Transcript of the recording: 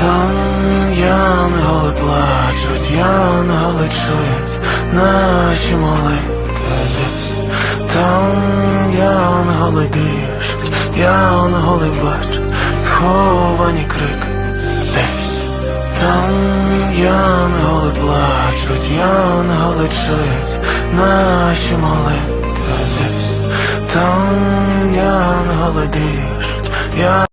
Там янголи плачуть, янголи чують наші молитви. Там янголи дишуть, янголи бачать сховані десь там янголи плачуть, янголи чують наші молитви. Там янголи дишуть, я